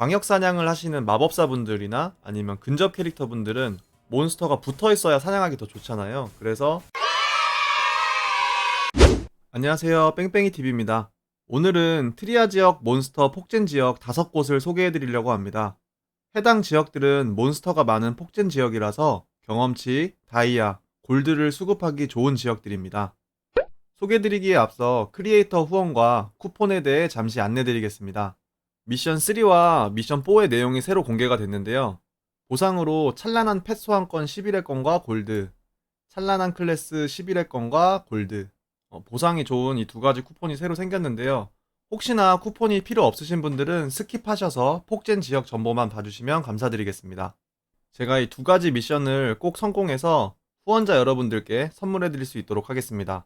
광역 사냥을 하시는 마법사분들이나 아니면 근접 캐릭터분들은 몬스터가 붙어 있어야 사냥하기 더 좋잖아요. 그래서 안녕하세요. 뺑뺑이 TV입니다. 오늘은 트리아 지역 몬스터 폭젠 지역 다섯 곳을 소개해 드리려고 합니다. 해당 지역들은 몬스터가 많은 폭젠 지역이라서 경험치, 다이아, 골드를 수급하기 좋은 지역들입니다. 소개드리기에 앞서 크리에이터 후원과 쿠폰에 대해 잠시 안내드리겠습니다. 미션 3와 미션 4의 내용이 새로 공개가 됐는데요. 보상으로 찬란한 펫 소환권 11회권과 골드, 찬란한 클래스 11회권과 골드, 어, 보상이 좋은 이 두 가지 쿠폰이 새로 생겼는데요. 혹시나 쿠폰이 필요 없으신 분들은 스킵하셔서 폭젠 지역 정보만 봐주시면 감사드리겠습니다. 제가 이 두 가지 미션을 꼭 성공해서 후원자 여러분들께 선물해드릴 수 있도록 하겠습니다.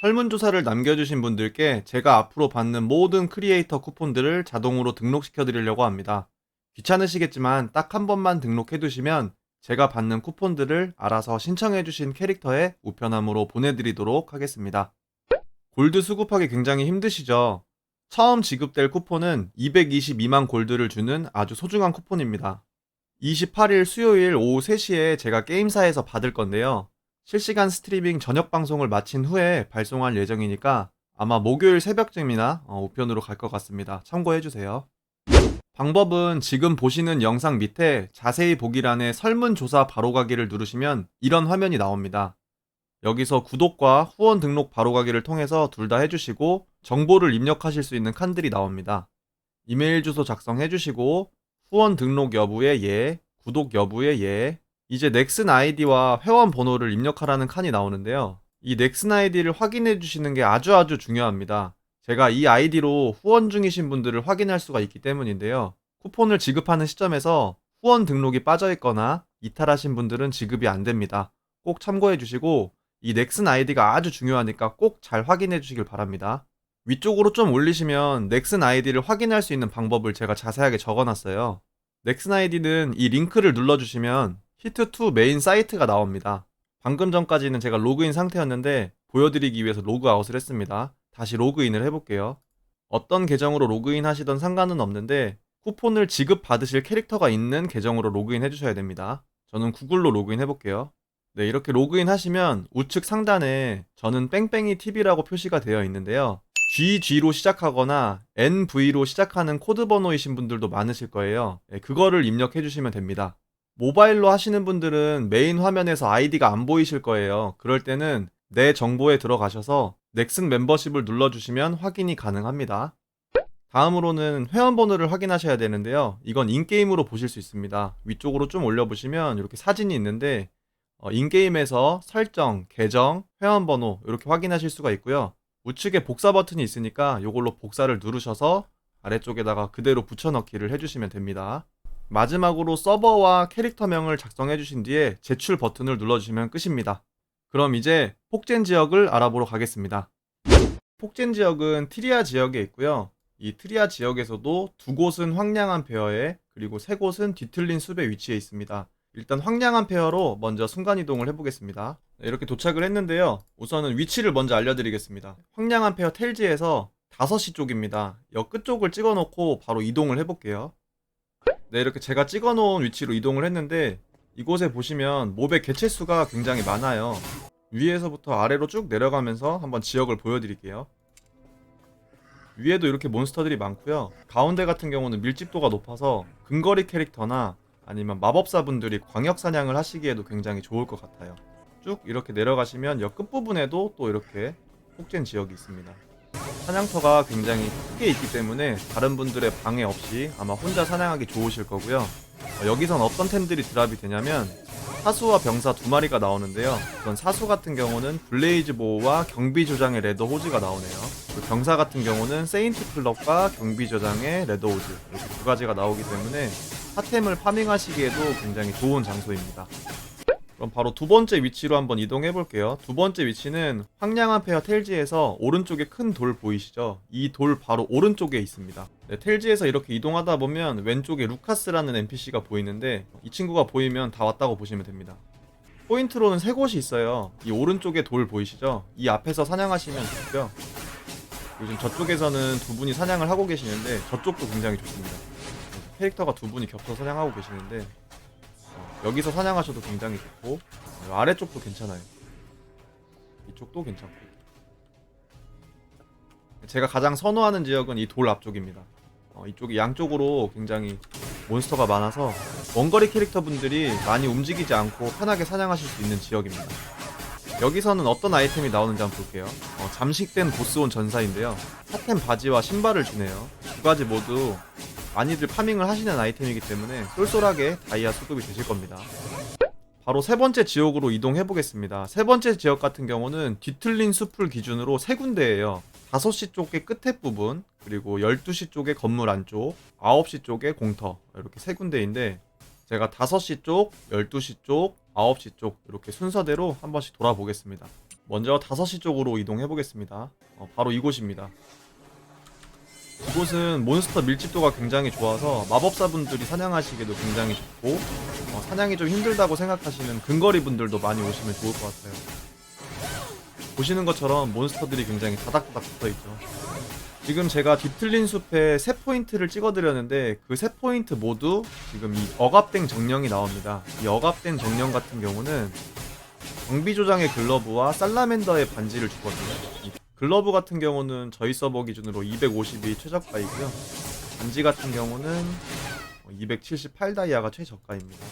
설문조사를 남겨주신 분들께 제가 앞으로 받는 모든 크리에이터 쿠폰들을 자동으로 등록시켜 드리려고 합니다. 귀찮으시겠지만 딱 한 번만 등록해 두시면 제가 받는 쿠폰들을 알아서 신청해 주신 캐릭터에 우편함으로 보내드리도록 하겠습니다. 골드 수급하기 굉장히 힘드시죠? 처음 지급될 쿠폰은 222만 골드를 주는 아주 소중한 쿠폰입니다. 28일 수요일 오후 3시에 제가 게임사에서 받을 건데요. 실시간 스트리밍 저녁 방송을 마친 후에 발송할 예정이니까 아마 목요일 새벽쯤이나 어, 우편으로 갈 것 같습니다. 참고해주세요. 방법은 지금 보시는 영상 밑에 자세히 보기란에 설문조사 바로가기를 누르시면 이런 화면이 나옵니다. 여기서 구독과 후원 등록 바로가기를 통해서 둘 다 해주시고 정보를 입력하실 수 있는 칸들이 나옵니다. 이메일 주소 작성해주시고 후원 등록 여부에 예, 구독 여부에 예, 이제 넥슨 아이디와 회원 번호를 입력하라는 칸이 나오는데요. 이 넥슨 아이디를 확인해 주시는 게 아주 아주 중요합니다. 제가 이 아이디로 후원 중이신 분들을 확인할 수가 있기 때문인데요. 쿠폰을 지급하는 시점에서 후원 등록이 빠져 있거나 이탈하신 분들은 지급이 안 됩니다. 꼭 참고해 주시고 이 넥슨 아이디가 아주 중요하니까 꼭 잘 확인해 주시길 바랍니다. 위쪽으로 좀 올리시면 넥슨 아이디를 확인할 수 있는 방법을 제가 자세하게 적어 놨어요. 넥슨 아이디는 이 링크를 눌러 주시면 히트2 메인 사이트가 나옵니다. 방금 전까지는 제가 로그인 상태였는데 보여드리기 위해서 로그아웃을 했습니다. 다시 로그인을 해볼게요. 어떤 계정으로 로그인 하시던 상관은 없는데 쿠폰을 지급 받으실 캐릭터가 있는 계정으로 로그인 해주셔야 됩니다. 저는 구글로 로그인 해볼게요. 네, 이렇게 로그인 하시면 우측 상단에 저는 뺑뺑이 TV라고 표시가 되어 있는데요. GG로 시작하거나 NV로 시작하는 코드 번호이신 분들도 많으실 거예요. 네, 그거를 입력해 주시면 됩니다. 모바일로 하시는 분들은 메인 화면에서 아이디가 안 보이실 거예요. 그럴 때는 내 정보에 들어가셔서 넥슨 멤버십을 눌러주시면 확인이 가능합니다. 다음으로는 회원 번호를 확인하셔야 되는데요. 이건 인게임으로 보실 수 있습니다. 위쪽으로 좀 올려보시면 이렇게 사진이 있는데 어, 인게임에서 설정, 계정, 회원 번호 이렇게 확인하실 수가 있고요. 우측에 복사 버튼이 있으니까 이걸로 복사를 누르셔서 아래쪽에다가 그대로 붙여넣기를 해주시면 됩니다. 마지막으로 서버와 캐릭터명을 작성해 주신 뒤에 제출 버튼을 눌러주시면 끝입니다. 그럼 이제 폭젠 지역을 알아보러 가겠습니다. 폭젠 지역은 트리아 지역에 있고요. 이 트리아 지역에서도 두 곳은 황량한 페어에 그리고 세 곳은 뒤틀린 숲에 위치해 있습니다. 일단 황량한 페어로 먼저 순간이동을 해보겠습니다. 네, 이렇게 도착을 했는데요. 우선은 위치를 먼저 알려드리겠습니다. 황량한 페어 텔지에서 5시 쪽입니다. 역 끝쪽을 찍어놓고 바로 이동을 해볼게요. 네, 이렇게 제가 찍어놓은 위치로 이동을 했는데 이곳에 보시면 몹의 개체 수가 굉장히 많아요. 위에서부터 아래로 쭉 내려가면서 한번 지역을 보여드릴게요. 위에도 이렇게 몬스터들이 많고요. 가운데 같은 경우는 밀집도가 높아서 근거리 캐릭터나 아니면 마법사분들이 광역 사냥을 하시기에도 굉장히 좋을 것 같아요. 쭉 이렇게 내려가시면 역 끝부분에도 또 이렇게 폭젠 지역이 있습니다. 사냥터가 굉장히 크게 있기 때문에 다른 분들의 방해 없이 아마 혼자 사냥하기 좋으실 거고요. 어, 여기선 어떤 템들이 드랍이 되냐면 사수와 병사 두 마리가 나오는데요. 그건 사수 같은 경우는 블레이즈 보호와 경비 조장의 레더 호즈가 나오네요. 그리고 병사 같은 경우는 세인트 클럽과 경비 조장의 레더 호즈 이렇게 두 가지가 나오기 때문에 핫템을 파밍하시기에도 굉장히 좋은 장소입니다. 그럼 바로 두 번째 위치로 한번 이동해 볼게요. 두 번째 위치는 황량한 페어 텔지에서 오른쪽에 큰 돌 보이시죠? 이 돌 바로 오른쪽에 있습니다. 네, 텔지에서 이렇게 이동하다 보면 왼쪽에 루카스라는 NPC가 보이는데 이 친구가 보이면 다 왔다고 보시면 됩니다. 포인트로는 세 곳이 있어요. 이 오른쪽에 돌 보이시죠? 이 앞에서 사냥하시면 좋고요. 요즘 저쪽에서는 두 분이 사냥을 하고 계시는데 저쪽도 굉장히 좋습니다. 캐릭터가 두 분이 겹쳐 사냥하고 계시는데 어, 여기서 사냥하셔도 굉장히 좋고 어, 아래쪽도 괜찮아요. 이쪽도 괜찮고 제가 가장 선호하는 지역은 이 돌 앞쪽입니다. 어, 이쪽이 양쪽으로 굉장히 몬스터가 많아서 원거리 캐릭터 분들이 많이 움직이지 않고 편하게 사냥하실 수 있는 지역입니다. 여기서는 어떤 아이템이 나오는지 한번 볼게요. 어, 잠식된 보스온 전사인데요. 사템 바지와 신발을 주네요. 두 가지 모두 많이들 파밍을 하시는 아이템이기 때문에 쏠쏠하게 다이아 수급이 되실 겁니다. 바로 세 번째 지역으로 이동해 보겠습니다. 세 번째 지역 같은 경우는 뒤틀린 숲을 기준으로 세 군데예요. 5시 쪽의 끝에 부분, 그리고 12시 쪽의 건물 안쪽, 9시 쪽의 공터 이렇게 세 군데인데 제가 5시 쪽, 12시 쪽, 9시 쪽 이렇게 순서대로 한 번씩 돌아보겠습니다. 먼저 5시 쪽으로 이동해 보겠습니다. 어, 바로 이곳입니다. 이곳은 몬스터 밀집도가 굉장히 좋아서 마법사분들이 사냥하시기도 굉장히 좋고 어, 사냥이 좀 힘들다고 생각하시는 근거리 분들도 많이 오시면 좋을 것 같아요. 보시는 것처럼 몬스터들이 굉장히 다닥다닥 붙어 있죠. 지금 제가 뒤틀린 숲에 세 포인트를 찍어드렸는데 그 세 포인트 모두 지금 이 억압된 정령이 나옵니다. 이 억압된 정령 같은 경우는 정비 조장의 글러브와 살라멘더의 반지를 주거든요. 이 글러브 같은 경우는 저희 서버 기준으로 250이 최저가이고요. 반지 같은 경우는 278 다이아가 최저가입니다.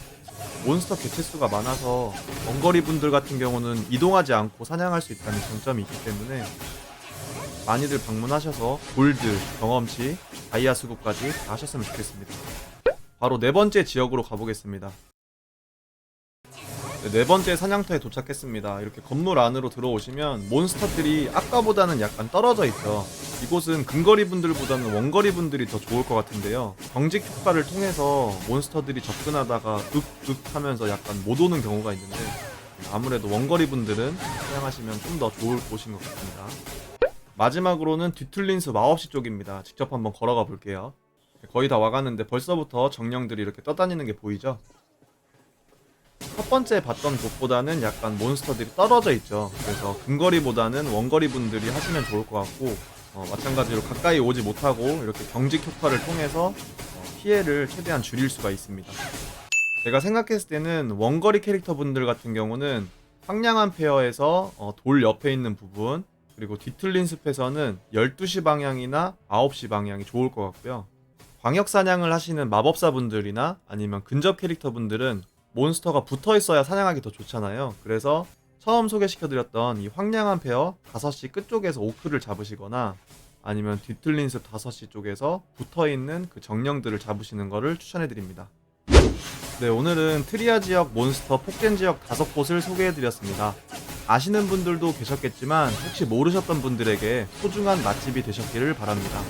몬스터 개체수가 많아서 원거리 분들 같은 경우는 이동하지 않고 사냥할 수 있다는 장점이 있기 때문에 많이들 방문하셔서 골드, 경험치, 다이아 수급까지 다 하셨으면 좋겠습니다. 바로 네 번째 지역으로 가보겠습니다. 네, 네 번째 사냥터에 도착했습니다. 이렇게 건물 안으로 들어오시면 몬스터들이 아까보다는 약간 떨어져 있죠. 이곳은 근거리 분들보다는 원거리 분들이 더 좋을 것 같은데요. 경직 효과를 통해서 몬스터들이 접근하다가 윽윽 하면서 약간 못 오는 경우가 있는데 아무래도 원거리 분들은 사냥하시면 좀 더 좋을 곳인 것 같습니다. 마지막으로는 뒤틀린 숲 9시 쪽입니다. 직접 한번 걸어가 볼게요. 거의 다 와가는데 벌써부터 정령들이 이렇게 떠다니는 게 보이죠? 첫 번째 봤던 곳보다는 약간 몬스터들이 떨어져 있죠. 그래서 근거리보다는 원거리 분들이 하시면 좋을 것 같고 어, 마찬가지로 가까이 오지 못하고 이렇게 경직 효과를 통해서 어, 피해를 최대한 줄일 수가 있습니다. 제가 생각했을 때는 원거리 캐릭터 분들 같은 경우는 황량한 페어에서 어, 돌 옆에 있는 부분 그리고 뒤틀린 숲에서는 12시 방향이나 9시 방향이 좋을 것 같고요. 광역 사냥을 하시는 마법사 분들이나 아니면 근접 캐릭터 분들은 몬스터가 붙어 있어야 사냥하기 더 좋잖아요. 그래서 처음 소개시켜드렸던 이 황량한 페어 5시 끝쪽에서 오크를 잡으시거나 아니면 뒤틀린 숲 5시 쪽에서 붙어 있는 그 정령들을 잡으시는 것을 추천해드립니다. 네, 오늘은 트리아 지역 몬스터 폭젠 지역 5곳을 소개해드렸습니다. 아시는 분들도 계셨겠지만 혹시 모르셨던 분들에게 소중한 맛집이 되셨기를 바랍니다.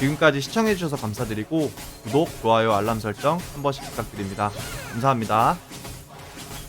지금까지 시청해주셔서 감사드리고 구독, 좋아요, 알람 설정 한 번씩 부탁드립니다. 감사합니다.